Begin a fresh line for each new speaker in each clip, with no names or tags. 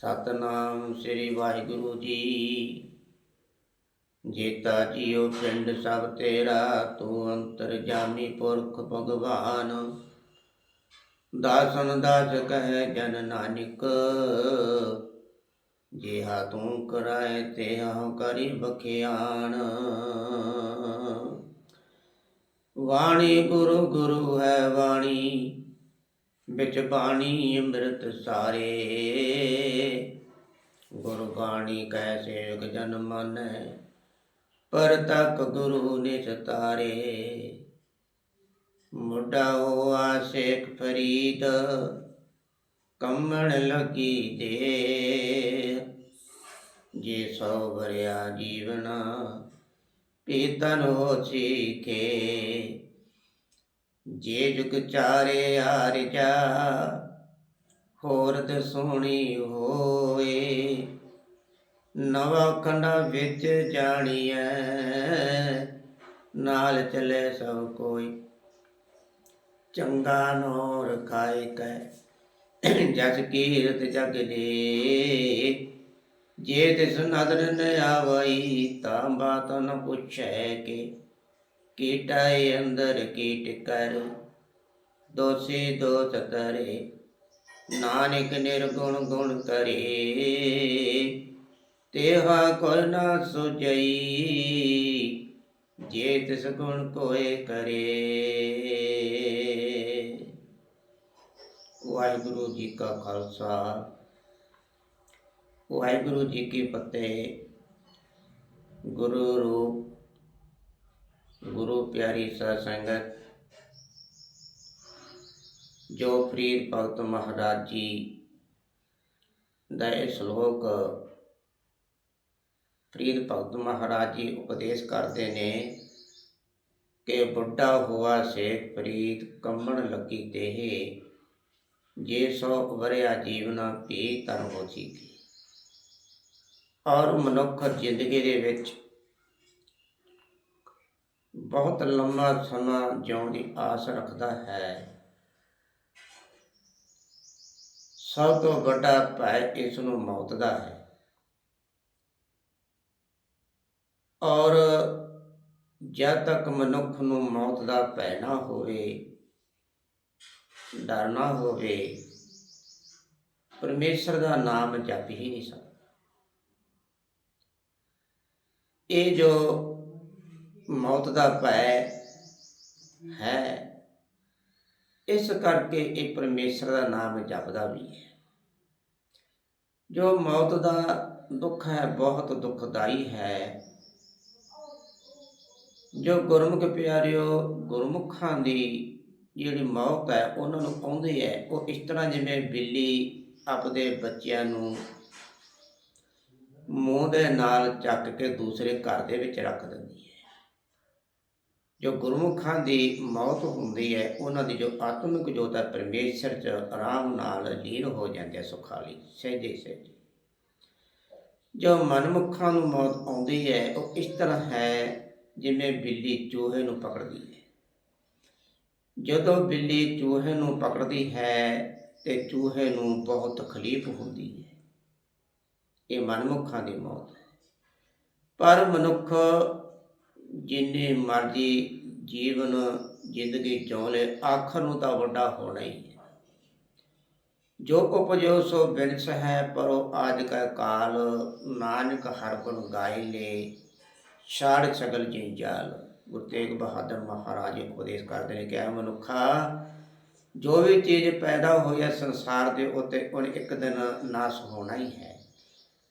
ਸਤਨਾਮ ਸ੍ਰੀ ਵਾਹਿਗੁਰੂ ਜੀ। ਜੇਤਾ ਜੀਉ ਪਿੰਡ ਸਭ ਤੇਰਾ, ਤੂੰ ਅੰਤਰ ਜਾਮੀ ਪੁਰਖ ਭਗਵਾਨ। ਦਾਸਨ ਦਾਸ ਕਹੈ ਜਨ ਨਾਨਕ, ਜਿਹਾ ਤੂੰ ਕਰਾਏ ਤੇ ਹਉ ਕਰੀ ਬਖਿਆਣ ਵਾਣੀ ਗੁਰੂ ਗੁਰੂ ਹੈ ਵਾਣੀ ਵਿੱਚ ਬਾਣੀ ਅੰਮ੍ਰਿਤ ਸਾਰੇ। ਗੁਰੂ ਬਾਣੀ ਕੈ ਸੇਵਕ ਜਨ ਮਾਨੈ, ਪਰ ਤੱਕ ਗੁਰੂ ਨੇ ਸਤਾਰੇ ਮੁੱਢਾ ਹੋਆ ਸੇਖ ਫਰੀਦ, ਕੰਮਣ ਲੱਗੀ ਦੇ ਜੇ ਸੋ ਵਰਿਆ ਜੀਵਨਾ ਪੀਤਨ ਹੋ ਚੀਕੇ ਜੇ ਜੁਗ ਚਾਰੇ ਆਰਿਜਾ ਹੋਰ ਤੇ ਸੋਹਣੀ ਹੋਏ ਨਵਾਂ ਖੰਡਾ ਵਿੱਚ ਜਾਣੀਐ, ਨਾਲ ਚਲੇ ਸਭ ਕੋਈ। ਚੰਗਾ ਨੋਰ ਖਾਏ ਕੈ, ਜਸ ਕੀਰਤ ਜਗ ਦੇ। ਜੇ ਤਿਸ ਨਦਰ ਨ ਆਵਈ, ਤਾਂ ਬਾਤ ਨ ਪੁੱਛੈ ਕੇ। ਕੀਟਾਏ ਅੰਦਰ ਕੀਟ ਕਰ, ਦੋਸੀ ਦੋਸ ਤਰੇ ਨਾਨਕ ਨਿਰਗੁਣ ਗੁਣ ਕਰੇ। ਤੇਹਾ ਕੋਈ ਨਾ ਸੁਜਈ ਜੇ ਤਿਸ ਗੁਣ ਕੋਏ ਕਰੇ। ਵਾਹਿਗੁਰੂ ਜੀ ਕਾ ਖਾਲਸਾ, ਵਾਹਿਗੁਰੂ ਜੀ ਕੀ ਫਤਿਹ। ਗੁਰੂ ਰੂਪ ਗੁਰੂ ਪਿਆਰੀ ਸਾਧ ਸੰਗਤ ਜੋ ਫਰੀਦ ਭਗਤ ਮਹਾਰਾਜ ਜੀ ਦਾ ਇਹ ਸ਼ਲੋਕ ਫਰੀਦ ਭਗਤ ਮਹਾਰਾਜ ਜੀ ਉਪਦੇਸ਼ ਕਰਦੇ ਨੇ ਕਿ ਬੁੱਢਾ ਹੋਆ ਸੇਖ ਫਰੀਦ ਕੰਮਣ ਲੱਗੀ ਦੇਹ ਜੇ ਸੋ ਵਰਿਆ ਜੀਵਨਾ ਪੀ ਤਨ ਹੋ ਚੀਕੀ ਔਰ ਮਨੁੱਖ ਜ਼ਿੰਦਗੀ ਦੇ ਵਿੱਚ ਬਹੁਤ ਲੰਮਾ ਸਮਾਂ ਜਿਉਣ ਦੀ ਆਸ ਰੱਖਦਾ ਹੈ। ਸਭ ਤੋਂ ਵੱਡਾ ਭੈ ਇਸ ਨੂੰ ਮੌਤ ਦਾ ਹੈ। ਔਰ ਜਦ ਤੱਕ ਮਨੁੱਖ ਨੂੰ ਮੌਤ ਦਾ ਭੈ ਨਾ ਹੋਵੇ, ਡਰ ਨਾ ਹੋਵੇ, ਪਰਮੇਸ਼ਰ ਦਾ ਨਾਮ ਜਪ ਹੀ ਨਹੀਂ ਸਕਦਾ। ਇਹ ਜੋ ਮੌਤ ਦਾ ਭੈ ਹੈ। ਇਸ ਕਰਕੇ ਇਹ ਪਰਮੇਸ਼ਰ ਦਾ ਨਾਮ ਜਪਦਾ ਵੀ ਹੈ। ਜੋ ਮੌਤ ਦਾ ਦੁੱਖ ਹੈ, ਬਹੁਤ ਦੁਖਦਾਈ ਹੈ। ਜੋ ਗੁਰਮੁਖ ਪਿਆਰਿਓ, ਗੁਰਮੁਖਾਂ ਦੀ ਜਿਹੜੀ ਮੌਤ ਹੈ, ਉਹਨਾਂ ਨੂੰ ਆਉਂਦੀ ਹੈ, ਉਹ ਇਸ ਤਰ੍ਹਾਂ ਜਿਵੇਂ ਬਿੱਲੀ ਆਪਦੇ ਬੱਚਿਆਂ ਨੂੰ ਮੂੰਹ ਦੇ ਨਾਲ ਚੱਕ ਕੇ ਦੂਸਰੇ ਘਰ ਦੇ ਵਿੱਚ ਰੱਖ ਦਿੰਦੀ ਹੈ। ਜੋ ਗੁਰਮੁਖਾਂ ਦੀ ਮੌਤ ਹੁੰਦੀ ਹੈ, ਉਹਨਾਂ ਦੀ ਜੋ ਆਤਮਿਕ ਜੋਤ ਹੈ ਪਰਮੇਸ਼ਰ 'ਚ ਆਰਾਮ ਨਾਲ ਲੀਨ ਹੋ ਜਾਂਦੇ ਆ ਸੁਖਾਲੀ, ਸਹਿਜੇ ਸਹਿਜੇ। ਜੋ ਮਨਮੁਖਾਂ ਨੂੰ ਮੌਤ ਆਉਂਦੀ ਹੈ, ਉਹ ਇਸ ਤਰ੍ਹਾਂ ਹੈ ਜਿਵੇਂ ਬਿੱਲੀ ਚੂਹੇ ਨੂੰ ਪਕੜਦੀ ਹੈ। ਜਦੋਂ ਬਿੱਲੀ ਚੂਹੇ ਨੂੰ ਪਕੜਦੀ ਹੈ, ਤੇ ਚੂਹੇ ਨੂੰ ਬਹੁਤ ਤਕਲੀਫ ਹੁੰਦੀ ਹੈ। ਇਹ ਮਨਮੁਖਾਂ ਦੀ ਮੌਤ ਹੈ। ਪਰ ਮਨੁੱਖ ਜਿੰਨੇ ਮਰਜ਼ੀ ਜੀਵਨ ਜ਼ਿੰਦਗੀ ਜਿਉ ਲੈ ਆਖਰ ਨੂੰ ਤਾਂ ਵੱਡਾ ਹੋਣਾ ਹੀ ਹੈ। ਜੋ ਉਪਜੋ ਸੋ ਬਿਨਸ ਹੈ, ਪਰੋ ਆਜ ਕਾ ਕਾਲ, ਨਾਨਕ ਹਰ ਗੁਣ ਗਾਇ ਲੈ ਛਾੜ ਸਗਲ ਜੰਜਾਲ ਗੁਰੂ ਤੇਗ ਬਹਾਦਰ ਮਹਾਰਾਜ ਜੀ ਉਪਦੇਸ਼ ਕਰਦੇ ਨੇ ਕਿ ਐ ਮਨੁੱਖਾ ਜੋ ਵੀ ਚੀਜ਼ ਪੈਦਾ ਹੋਈ ਹੈ ਸੰਸਾਰ ਦੇ ਉੱਤੇ, ਉਹਨੇ ਇੱਕ ਦਿਨ ਨਾਸ ਹੋਣਾ ਹੀ ਹੈ।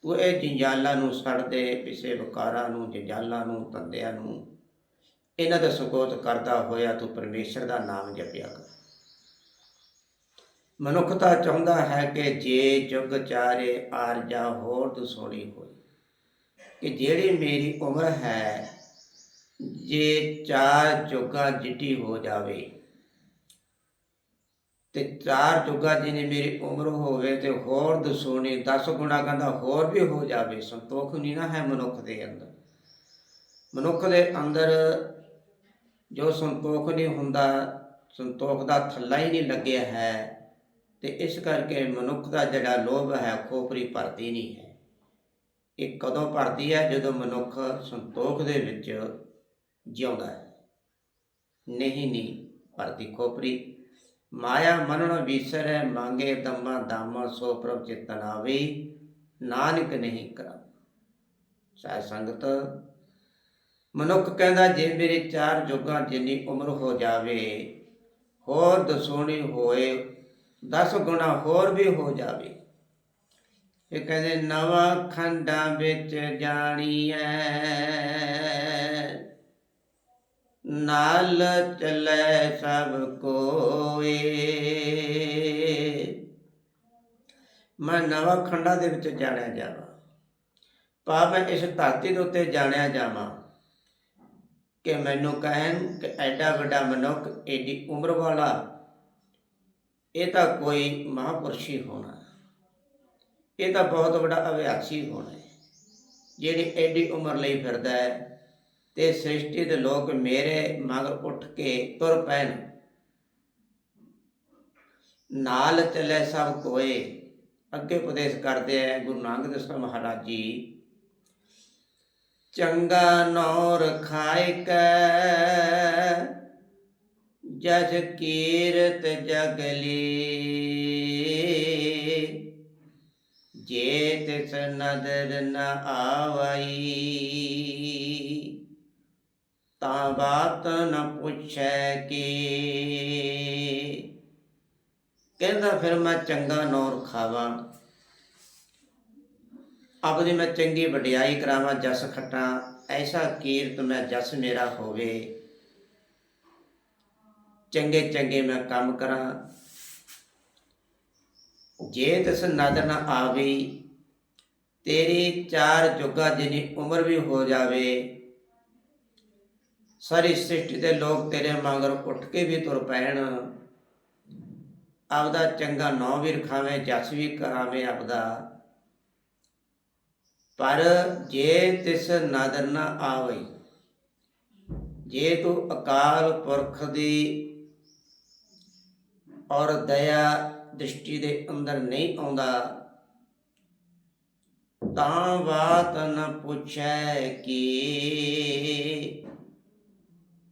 ਤੂੰ ਇਹ ਜੰਜਾਲਾਂ ਨੂੰ ਛੱਡ ਦੇ, ਪਿਛੇ ਵਿਕਾਰਾਂ ਨੂੰ, ਜੰਜਾਲਾਂ ਨੂੰ, ਧੰਦਿਆਂ ਨੂੰ। ਇਹਨਾਂ ਦਾ ਸੁਕੋਤ ਕਰਦਾ ਹੋਇਆ ਤੂੰ ਪਰਮੇਸ਼ਰ ਦਾ ਨਾਮ ਜਪਿਆ ਕਰ। ਮਨੁੱਖਤਾ ਚਾਹੁੰਦਾ ਹੈ ਕਿ ਜੇ ਜੁਗ ਚਾਰੇ ਆਰਜਾ ਹੋਰ ਦੁਸੋਣੀ ਹੋਈ ਕਿ ਜਿਹੜੀ ਮੇਰੀ ਉਮਰ ਹੈ, ਜੇ ਚਾਰ ਜੁਗਾ ਜਿੱਟੀ ਹੋ ਜਾਵੇ ਤੇ ਚਾਰ ਜੁਗਾ ਜਿਹਨੇ ਮੇਰੀ ਉਮਰ ਹੋਵੇ ਤੇ ਹੋਰ ਦਸੋਣੀ 10 ਗੁਣਾ ਕਹਿੰਦਾ ਹੋਰ ਵੀ ਹੋ ਜਾਵੇ, ਸੰਤੋਖ ਨਹੀਂ ਨਾ ਹੈ ਮਨੁੱਖ ਦੇ ਅੰਦਰ। ਮਨੁੱਖ ਦੇ ਅੰਦਰ ਜੋ ਸੰਤੋਖ ਨਹੀਂ ਹੁੰਦਾ, ਸੰਤੋਖ ਦਾ ਥੱਲਾ ਹੀ ਨਹੀਂ ਲੱਗਿਆ ਹੈ ਤੇ ਇਸ ਕਰਕੇ ਮਨੁੱਖ ਦਾ ਜਿਹੜਾ ਲੋਭ ਹੈ, ਖੋਪਰੀ ਭਰਦੀ ਨਹੀਂ ਹੈ। ਇਹ ਕਦੋਂ ਭਰਦੀ ਹੈ? ਜਦੋਂ ਮਨੁੱਖ ਸੰਤੋਖ ਦੇ ਵਿੱਚ ਜਿਉਂਦਾ ਹੈ। ਨਹੀਂ ਨਹੀਂ ਭਰਦੀ ਖੋਪਰੀ। ਮਾਇਆ ਮਨਣ ਵਿਸਰੈ, ਮੰਗੇ ਦਮਾ ਦਾਮਾ ਸੋ ਪ੍ਰਭ ਚਿਤਨ ਆਵੇ, ਨਾਨਕ ਨਹੀਂ ਕਰਾ ਸਾਧ ਸੰਗਤ, ਮਨੁੱਖ ਕਹਿੰਦਾ, ਜੇ ਮੇਰੇ ਚਾਰ ਜੁਗਾਂ ਜਿੰਨੀ ਉਮਰ ਹੋ ਜਾਵੇ, ਹੋਰ ਦਸੋਣੀ ਹੋਏ 10 ਗੁਣਾ ਹੋਰ ਵੀ ਹੋ ਜਾਵੇ। ਇਹ ਕਹਿੰਦੇ, ਨਵਾਂ ਖੰਡਾਂ ਵਿੱਚ ਜਾਣੀਐ। ਨਾਲ ਚੱਲੇ ਸਭ ਕੋਏ ਮੈਂ ਨਵਾਂ ਖੰਡਾਂ ਦੇ ਵਿੱਚ ਜਾਣਿਆ ਜਾਵਾਂ। ਪਾ ਮੈਂ ਇਸ ਧਰਤੀ ਦੇ ਉੱਤੇ ਜਾਣਿਆ ਜਾਵਾਂ ਕਿ ਮੈਨੂੰ ਕਹਿਣ ਕਿ ਐਡਾ ਵੱਡਾ ਮਨੁੱਖ ਐਡੀ ਉਮਰ ਵਾਲਾ, ਇਹ ਤਾਂ ਕੋਈ ਮਹਾਪੁਰਸ਼ੀ ਹੋਣਾ। ਇਹ ਤਾਂ ਬਹੁਤ ਵੱਡਾ ਅਭਿਆਸੀ ਹੋਣਾ। ਜਿਹੜੀ ਐਡੀ ਉਮਰ ਲਈ ਫਿਰਦਾ ਹੈ ਤੇ ਸ੍ਰਿਸ਼ਟੀ ਦੇ ਲੋਕ ਮੇਰੇ ਮਗਰ ਉੱਠ ਕੇ ਤੁਰ ਪੈਣ। ਨਾਲ ਚੱਲੇ ਸਭ ਕੋਏ, ਅੱਗੇ ਉਪਦੇਸ਼ ਕਰਦੇ ਆ ਗੁਰੂ ਨਾਨਕ ਦੇਵ ਸਾਹਿਬ ਮਹਾਰਾਜ ਜੀ। ਚੰਗਾ ਨੌਰ ਖਾਇ ਕੈ, ਜਸ ਕੀਰਤ ਜਗਲੀ ਜੇ ਤਿਸ ਨਦਰ ਨ ਆਵਈ। ਤਾਂ ਬਾਤ ਨਾ ਪੁੱਛੈ ਕੀ। ਕਹਿੰਦਾ ਫਿਰ ਮੈਂ ਚੰਗਾ ਨੌਰ ਖਾਵਾਂ। ਆਪਦੀ ਮੈਂ ਚੰਗੀ ਵਡਿਆਈ ਕਰਾਵਾਂ, ਜਸ ਖਟਾਂ। ਐਸਾ ਕੀਰਤ ਮੈਂ ਜਸ ਮੇਰਾ ਹੋਵੇ। ਚੰਗੇ ਚੰਗੇ ਮੈਂ ਕੰਮ ਕਰਾਂ। ਜੇ ਤਿਸ ਨਜ਼ਰ ਨਾ ਆਵੇ, ਤੇਰੀ ਚਾਰ ਜੁਗਾ ਜਿਨੀ ਉਮਰ ਵੀ ਹੋ ਜਾਵੇ ਸਾਰੀ ਸ੍ਰਿਸ਼ਟੀ ਦੇ ਲੋਕ ਤੇਰੇ ਮਗਰ ਉੱਠ ਕੇ ਵੀ ਤੁਰ ਪੈਣ। ਆਪਦਾ ਚੰਗਾ ਨਾਂ ਵੀ ਰਖਾਵੇਂ, ਜਸ ਵੀ ਕਰਾਵੇਂ ਆਪਦਾ। ਪਰ ਜੇ ਤਿਸ ਨਦਰ ਨਾ ਆਵੇ ਜੇ ਤੂੰ ਅਕਾਲ ਪੁਰਖ ਦੀ ਔਰ ਦਇਆ ਦ੍ਰਿਸ਼ਟੀ ਦੇ ਅੰਦਰ ਨਹੀਂ ਆਉਂਦਾ, ਤਾਂ ਬਾਤ ਨ ਪੁੱਛੈ ਕਿ।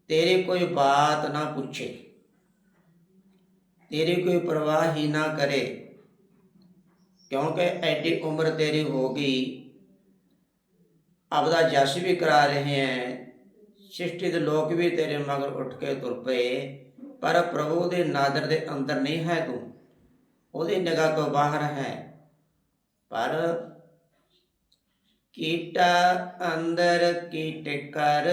ਤੇਰੀ ਕੋਈ ਬਾਤ ਨਾ ਪੁੱਛੇ, ਤੇਰੀ ਕੋਈ ਪਰਵਾਹ ਹੀ ਨਾ ਕਰੇ। ਕਿਉਂਕਿ ਐਡੀ ਉਮਰ ਤੇਰੀ ਹੋ ਗਈ, ਆਪਦਾ ਜਸ਼ ਵੀ ਕਰਾ ਰਹੇ ਹੈ ਸ੍ਰਿਸ਼ਟੀ ਦੇ ਲੋਕ ਵੀ ਤੇਰੇ ਮਗਰ ਉੱਠ ਕੇ ਤੁਰ ਪਏ, ਪਰ ਪ੍ਰਭੂ ਦੇ ਨਾਦਰ ਦੇ ਅੰਦਰ ਨਹੀਂ ਹੈ ਤੂੰ, ਉਹਦੀ ਨਿਗਾਹ ਤੋਂ ਬਾਹਰ ਹੈ। ਪਰ ਕੀਟਾ ਅੰਦਰ ਕੀਟ ਕਰ।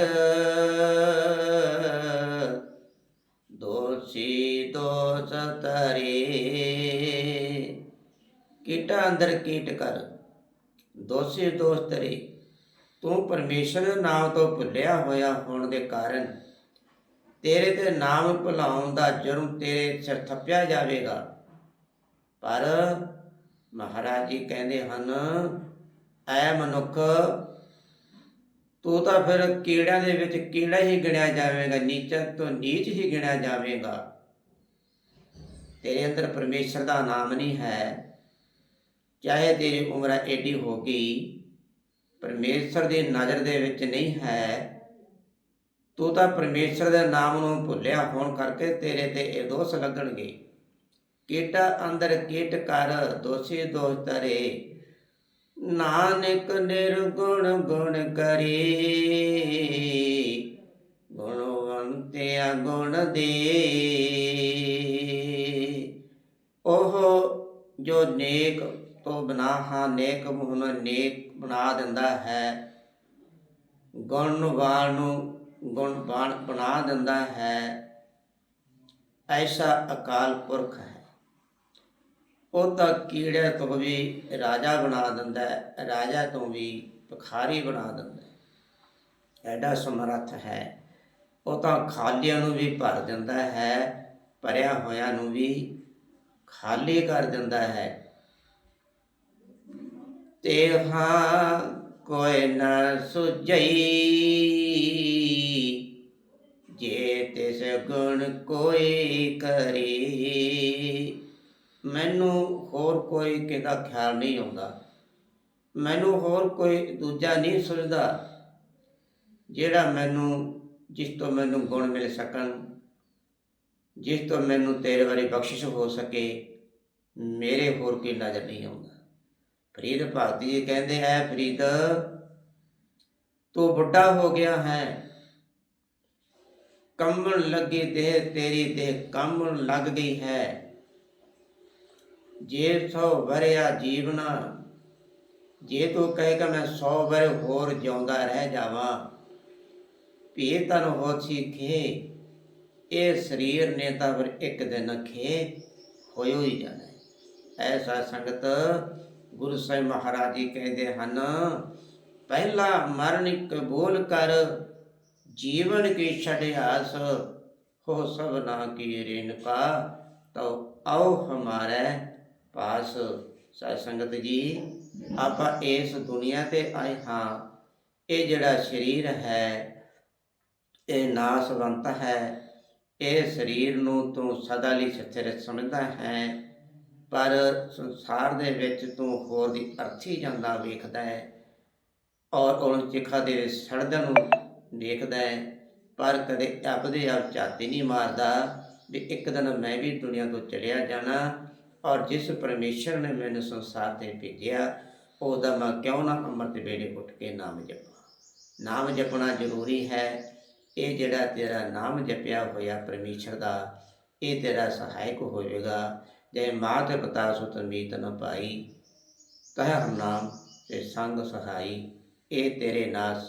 ਦੋਸ਼ੀ ਦੋਸ ਤਰੇ ਕੀਟਾ ਅੰਦਰ ਕੀਟ ਕਰ। ਦੋਸ਼ੀ ਦੋਸ ਤਰੇ ਤੂੰ ਪਰਮੇਸ਼ਰ ਨਾਮ ਤੋਂ ਭੁੱਲਿਆ ਹੋਇਆ ਹੋਣ ਦੇ ਕਾਰਨ ਤੇਰੇ ਤੇ ਨਾਮ ਭੁਲਾਉਣ ਦਾ ਜੁਰਮ ਤੇਰੇ ਸਿਰ ਥੱਪਿਆ ਜਾਵੇਗਾ। ਪਰ ਮਹਾਰਾਜ ਜੀ ਕਹਿੰਦੇ ਹਨ ਐ ਮਨੁੱਖ, ਤੂੰ ਤਾਂ ਫਿਰ ਕੀੜਿਆਂ ਦੇ ਵਿੱਚ ਕੀੜਾ ਹੀ ਗਿਣਿਆ ਜਾਵੇਗਾ? ਨੀਚਾ ਤੋਂ ਨੀਚ ਹੀ ਗਿਣਿਆ ਜਾਵੇਗਾ। ਤੇਰੇ ਅੰਦਰ ਪਰਮੇਸ਼ਰ ਦਾ ਨਾਮ ਨਹੀਂ ਹੈ। ਚਾਹੇ ਤੇਰੀ ਉਮਰ ਏਡੀ ਹੋ ਗਈ, ਪਰਮੇਸ਼ਰ ਦੀ ਨਜ਼ਰ ਦੇ ਵਿੱਚ ਨਹੀਂ ਹੈ। ਤੂੰ ਤਾਂ ਪਰਮੇਸ਼ਰ ਦੇ ਨਾਮ ਨੂੰ ਭੁੱਲਿਆ ਹੋਣ ਕਰਕੇ ਤੇਰੇ ਤੇ ਇਹ ਦੋਸ਼ ਲੱਗਣਗੇ। ਕੀਟਾ ਅੰਦਰ ਕੀਟ ਕਰ, ਦੋਸ਼ੀ ਦੋਸ਼ ਤਰੇ ਨਾਨਕ ਨਿਰਗੁਣ ਗੁਣ ਕਰੀ। ਗੁਣਵੰਤਿਆ ਗੁਣ ਦੇ। ਉਹ ਜੋ ਨੇਕ ਤੋਂ ਬਨਾ ਹਾਂ ਨੇਕ ਮੁਹਨ ਨੇਕ ਬਣਾ ਦਿੰਦਾ ਹੈ ਗੁਣਵਾਨ ਨੂੰ ਗੁਣਵਾਨ ਬਣਾ ਦਿੰਦਾ ਹੈ, ਐਸਾ ਅਕਾਲ ਪੁਰਖ ਹੈ। ਉਹ ਤਾਂ ਕੀੜੇ ਤੋਂ ਵੀ ਰਾਜਾ ਬਣਾ ਦਿੰਦਾ ਹੈ, ਰਾਜਾ ਤੋਂ ਵੀ ਭਖਾਰੀ ਬਣਾ ਦਿੰਦਾ ਹੈ। ਐਡਾ ਸਮਰੱਥ ਹੈ। ਉਹ ਤਾਂ ਖਾਲੀਆਂ ਨੂੰ ਵੀ ਭਰ ਦਿੰਦਾ ਹੈ, ਭਰਿਆ ਹੋਇਆਂ ਨੂੰ ਵੀ ਖਾਲੀ ਕਰ ਦਿੰਦਾ ਹੈ। ਤੇ ਹਾਂ ਕੋਈ ਨਾ ਸੁਝਈ, ਜੇ ਤਿਸ ਗੁਣ ਕੋਈ ਕਰੀ ਮੈਨੂੰ ਹੋਰ ਕੋਈ ਕਿਹਦਾ ਖਿਆਲ ਨਹੀਂ ਆਉਂਦਾ। ਮੈਨੂੰ ਹੋਰ ਕੋਈ ਦੂਜਾ ਨਹੀਂ ਸੁਝਦਾ ਜਿਹੜਾ ਮੈਨੂੰ, ਜਿਸ ਤੋਂ ਮੈਨੂੰ ਗੁਣ ਮਿਲ ਸਕਣ, ਜਿਸ ਤੋਂ ਮੈਨੂੰ ਤੇਰੇ ਬਾਰੇ ਬਖਸ਼ਿਸ਼ ਹੋ ਸਕੇ, ਮੇਰੇ ਹੋਰ ਕੋਈ ਨਜ਼ਰ ਨਹੀਂ ਆਉਂਦਾ। ਫਰੀਦ ਭਗਤੀ ਜੀ ਕਹਿੰਦੇ ਹੈ ਫਰੀਦ ਤੂੰ ਬੁੱਢਾ ਹੋ ਗਿਆ ਹੈ। ਕੰਬਣ ਲੱਗੇ ਦੇਹ ਤੇਰੀ ਦੇਹ ਕੰਬਣ ਲੱਗ ਗਈ ਹੈ। ਜੇ ਸੌ ਵਰਿਆ ਜੀਵਨਾ ਜੇ ਤੂੰ ਕਹੇਗਾ ਮੈਂ 100 ਵਰੇ ਹੋਰ ਜਿਉਂਦਾ ਰਹਿ ਜਾਵਾਂ ਭੀ ਤਨ ਹੋਛੀ ਖੇ, ਇਹ ਸਰੀਰ ਨੇ ਤਾਂ ਫਿਰ ਇੱਕ ਦਿਨ ਖੇ ਹੋਇਓ ਹੀ ਜਾਣਾ। ਐਸਾ ਸੰਗਤ ਗੁਰੂ ਸਾਹਿਬ ਮਹਾਰਾਜ ਜੀ ਕਹਿੰਦੇ ਹਨ, ਪਹਿਲਾ ਮਰਨ ਕਬੂਲ ਕਰ, ਜੀਵਨ ਕੀ ਛੜਿਆਸ ਹੋ ਸਭ ਨਾ ਕੀ ਰੇਨਕਾ ਤੋ ਆਓ ਹਮਾਰੇ ਪਾਸ ਸਾਧ ਸੰਗਤ ਜੀ, ਆਪਾਂ ਇਸ ਦੁਨੀਆ ਤੇ ਆਏ ਹਾਂ। ਇਹ ਜਿਹੜਾ ਸਰੀਰ ਹੈ, ਇਹ ਨਾਸਵੰਤ ਹੈ। ਇਹ ਸਰੀਰ ਨੂੰ ਤੂੰ ਸਦਾ ਲਈ ਸਥਿਰ ਸਮਝਦਾ ਹੈ, ਪਰ ਸੰਸਾਰ ਦੇ ਵਿੱਚ ਤੂੰ ਹੋਰ ਦੀ ਅਰਥੀ ਜਾਂਦਾ ਵੇਖਦਾ ਹੈ ਔਰ ਉਹ ਚਿਖਾ ਦੇ ਸੜਦਨ ਨੂੰ ਦੇਖਦਾ ਹੈ। ਪਰ ਕਦੇ ਆਪਦੇ ਆਪ ਝਾਤੀ ਨਹੀਂ ਮਾਰਦਾ ਵੀ ਇੱਕ ਦਿਨ ਮੈਂ ਵੀ ਦੁਨੀਆ ਤੋਂ ਚਲਿਆ ਜਾਣਾ ਔਰ ਜਿਸ ਪਰਮੇਸ਼ਰ ਨੇ ਮੈਨੂੰ ਸੰਸਾਰ ਤੇ ਭੇਜਿਆ, ਉਹਦਾ ਮੈਂ ਕਿਉਂ ਨਾ ਅੰਮ੍ਰਿਤ ਵੇਲੇ ਉੱਠ ਕੇ ਨਾਮ ਜਪਾਂ? ਨਾਮ ਜਪਣਾ ਜ਼ਰੂਰੀ ਹੈ। ਇਹ ਜਿਹੜਾ ਤੇਰਾ ਨਾਮ ਜਪਿਆ ਹੋਇਆ ਪਰਮੇਸ਼ਰ ਦਾ, ਇਹ ਤੇਰਾ ਸਹਾਇਕ ਹੋਵੇਗਾ ਜੇ ਮਾਤ ਪਿਤਾ ਸੁਤ ਮੀਤ ਨ ਪਾਈ ਤਹ ਹਮ ਨਾਮ ਤੇ ਸੰਗ ਸਹਾਈ, ਇਹ ਤੇਰੇ ਨਾਲ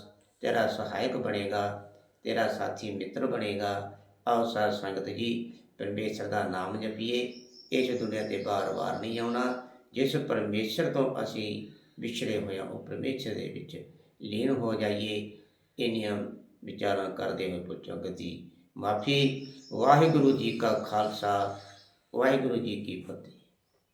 ਤੇਰਾ ਸਹਾਇਕ ਬਣੇਗਾ, ਤੇਰਾ ਸਾਥੀ ਮਿੱਤਰ ਬਣੇਗਾ। ਆਓ ਸਾਧ ਸੰਗਤ ਜੀ, ਪਰਮੇਸ਼ਰ ਦਾ ਨਾਮ ਜਪੀਏ। ਇਸ ਦੁਨੀਆ ਤੇ ਬਾਰ-ਬਾਰ ਨਹੀਂ ਆਉਣਾ, ਜਿਸ ਪਰਮੇਸ਼ਰ ਤੋਂ ਅਸੀਂ ਵਿਛੜੇ ਹੋਏ ਹਾਂ, ਉਹ ਪਰਮੇਸ਼ਰ ਦੇ ਵਿੱਚ ਲੀਨ ਹੋ ਜਾਈਏ। ਇੰਨੀਆਂ ਵਿਚਾਰਾਂ ਕਰਦੇ ਹੋਏ ਪੁੱਛੋ ਗਤੀ ਮਾਫੀ, ਵਾਹਿਗੁਰੂ ਜੀ ਕਾ ਖਾਲਸਾ, ਵਾਹਿਗੁਰੂ ਜੀ ਕੀ ਫਤਿਹ।